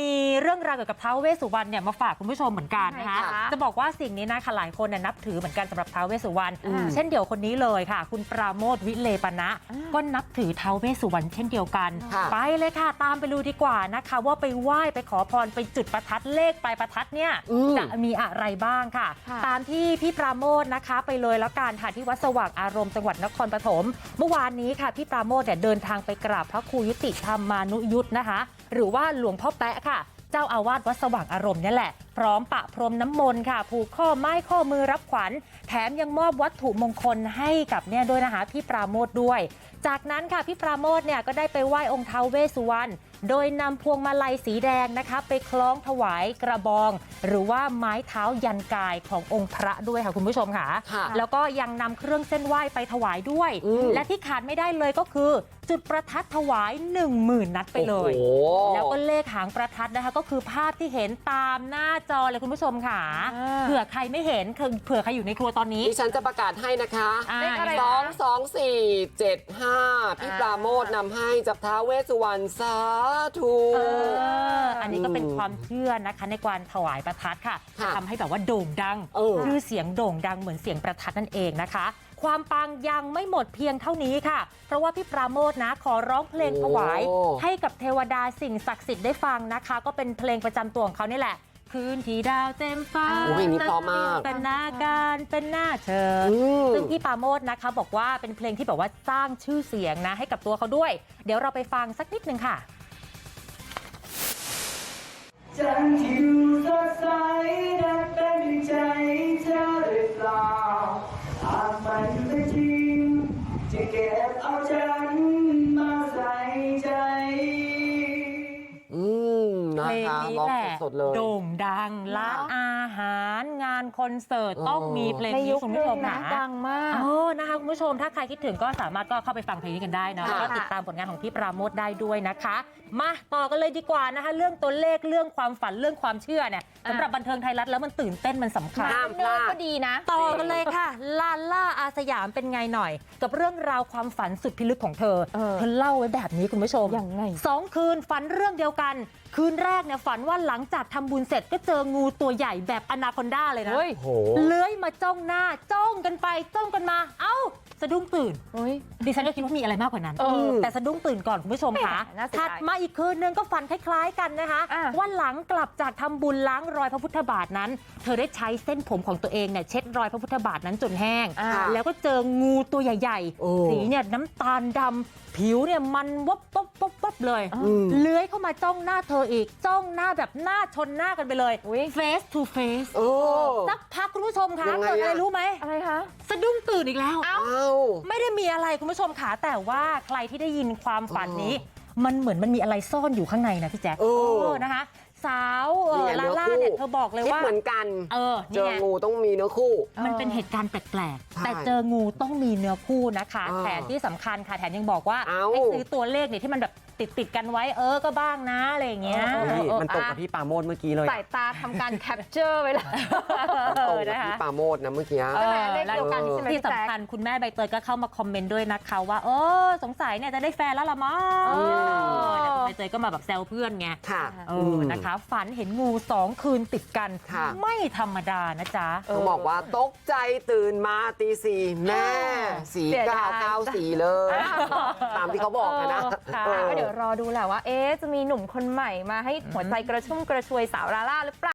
มีเรื่องราวเกี่ยวกับท้าวเวสสุวรรณเนี่ยมาฝากคุณผู้ชมเหมือนกันนะคะยังไงคะจะบอกว่าสิ่งนี้นะคะหลายคนเนี่ยนับถือเหมือนกันสำหรับท้าวเวสสุวรรณอืมเช่นเดียวคนนี้เลยค่ะ คุณปราโมทวิเลปนะอ่าก็นับถือท้าวเวสสุวรรณเช่นเดียวกันค่ะไปเลยค่ะ ตามไปดูดีกว่านะคะ ว่าไปไหว้ไปขอพรไปจุดประทัดเลขปลายประทัดเนี่ยอืมจะมีอะไรบ้างค่ะค่ะ ตามที่พี่ปราโมทนะคะไปเลยแล้วกันค่ะที่วัดสว่างอารมณ์จังหวัดนครปฐมเมื่อวานนี้ค่ะพี่ปราโมทเนี่ยเดินทางไปกราบพระครูยุติธรรมานุยุทธนะคะ หรือว่าหลวงพ่อแปะค่ะ เจ้าอาวาสวัดสว่างอารมณ์นี่แหละ พร้อมปะพรมน้ำมนต์ค่ะ ผูกข้อไม้ข้อมือรับขวัญ แถมยังมอบวัตถุมงคลให้กับเนี่ยด้วยนะคะพี่ปราโมทด้วย จากนั้นค่ะพี่ปราโมทเนี่ยก็ได้ไปไหว้องค์ท้าวเวสสุวรรณ โดยนำพวงมาลัยสีแดงนะคะไปคล้องถวายกระบอง หรือว่าไม้เท้ายันกายขององค์พระด้วยค่ะคุณผู้ชมค่ะค่ะแล้วก็ยังนำเครื่องเส้นไหว้ไปถวายด้วยอืมและที่ขาดไม่ได้เลยก็คือ จุดประทัดถวาย 1 0,000 นัดไปเลยโอ้โหแล้วก็เลขหางประทัดนะคะก็คือภาพที่เห็นตามหน้าจอเลยคุณผู้ชมค่ะอ่าเผื่อใครไม่เห็นคือเผื่อใครอยู่ในครัวตอนนี้ดิฉันจะประกาศให้นะคะอ่าเลขอะไรสองสองสี่เจ็ดห้าพี่ปราโมทนำให้จับท้าวเวสสุวรรณสาธุเอออันนี้ก็เป็นอืมความเชื่อนะคะในการถวายประทัดค่ะค่ะทำให้แบบว่าโด่งดังเออชื่อเสียงโด่งดังเหมือนเสียงประทัดนั่นเองนะคะความปังยังไม่หมดเพียงเท่านี้ค่ะ เพราะว่าพี่ปราโมทนะขอร้องเพลงถวายโอ้ให้กับเทวดาสิ่งศักดิ์สิทธิ์ได้ฟังนะคะ ก็เป็นเพลงประจำตัวของเขานี่แหละ คืนที่ดาวเต็มฟ้าโอ้เพลงนี้เพราะมากเป็นหน้าการเป็นหน้าเชิญอืมซึ่งพี่ปราโมทนะคะ บอกว่าเป็นเพลงที่แบบว่าสร้างชื่อเสียงนะให้กับตัวเขาด้วย เดี๋ยวเราไปฟังสักนิดนึงค่ะ สดๆเลย โด่งดังร้านอาหารงานคอนเสิร์ตเออต้องมีเพลงในนี้ยุคคุณนึผู้ชงมนะนะ ดังมากโอ้นะคะคุณผู้ชมถ้าใครคิดถึงก็สามารถก็เข้าไปฟังเพลงนี้กันได้นะค่ะ แล้วก็ติดตามผลงานของพี่ปราโมทได้ด้วยนะคะ มาต่อกันเลยดีกว่านะคะ เรื่องตัวเลขเรื่องความฝันเรื่องความเชื่อเนี่ยอะสำหรับบันเทิงไทยรัฐแล้วมันตื่นเต้นมันสำคัญ ห้ามพเนื้ลาอดก็ดีนะ ต่อกันเลยค่ะ ลาล่าอาสยามเป็นไงหน่อย กับเรื่องราวความฝันสุดพิลึกของเธอเออเธอเล่าไว้แบบนี้คุณผู้ชมยังไง สองคืนฝันเรื่องเดียวกัน คืนแรกเนี่ยฝันว่าหลังจากทำบุญเสร็จก็เจองูตัวใหญ่แบบอนาคอนด้าเลยนะเฮ้ยโอ้โหเลื้อยมาจ้องหน้าจ้องกันไปจ้องกันมาเอ้า สะดุ้งตื่นเฮ้ยดิฉันก็คิดว่ามีอะไรมากกว่านั้นเออแต่สะดุ้งตื่นก่อนคุณผู้ชมค่ะแหม่น่าเสียดายถัดมาอีกคืนนึงก็ฝันคล้ายๆกันนะคะอะว่าหลังกลับจากทำบุญล้างรอยพระพุทธบาทนั้น เธอได้ใช้เส้นผมของตัวเองเนี่ยเช็ดรอยพระพุทธบาทนั้นจนแห้งอ่าแล้วก็เจองูตัวใหญ่โอ้ๆสีเนี่ยน้ำตาลดำผิวเนี่ยมันวับวับวับวับเลยอืมเลื้อยเข้ามาจ้องหน้าเธออีกจ้องหน้าแบบหน้าชนหน้ากันไปเลยอุ๊ย face to face โอ้สักพักคุณผู้ชมคะยังไงเกิดอะไรอะรู้ไหมอะไรคะสะดุ้งตื่นอีกแล้วเอ้าเอ้าไม่ได้มีอะไรคุณผู้ชมค่ะแต่ว่าใครที่ได้ยินความฝันนี้มันเหมือนมันมีอะไรซ่อนอยู่ข้างในนะพี่แจ๊คเออนะคะ สาวเออนี่ไงลาล่าเนื้อคู่เนี่ยเธอบอกเลยคิดว่า เหมือนกัน เออเจนี่อไงงูต้องมีเนื้อคู่ มันเป็นเหตุการณ์แปลกใช่ๆ แต่เจองูต้องมีเนื้อคู่นะคะเออแถมที่สำคัญค่ะแถมยังบอกว่าเอ้า ให้ซื้อตัวเลขเนี่ยที่มันแบบติดติดๆกันไว้เออก็บ้างนะอะไรอย่างเงี้ยเออนี่เออ มันตรงกับพี่ปราโมดเมื่อกี้เลยสายตาทำการแคปเจอร์ไว้แล้ว ตรงเออกับนะคะพี่ปราโมดนะเมื่อกี้ เออ เลขเดียวกันใช่ไหมที่พี่แจ๊คสำคัญคุณแม่ใบเตยก็เข้ามาคอมเมนต์ด้วยนะคะว่า เออสงสัยเนี่ยจะได้แฟนแล้วละมั้งอ๋อเออเนี่ยคุณใบเตยก็มาแบบแซวเพื่อนไงค่ะเออนะคะฝันเห็นงูสองคืนติดกันค่ะไม่ธรรมดานะจ๊ะต้องบอกว่าตกใจตื่นมาตีสี่แม่สีเสียดายเก้าเก้าสีเลย ตามที่เขาบอกนะนะค่ะเออก็เดี๋ยวรอดูแหละว่า เอ๊ะจะมีหนุ่มคนใหม่มาให้หัวใจกระชุ่มกระชวยสาวลาล่าหรือเปล่า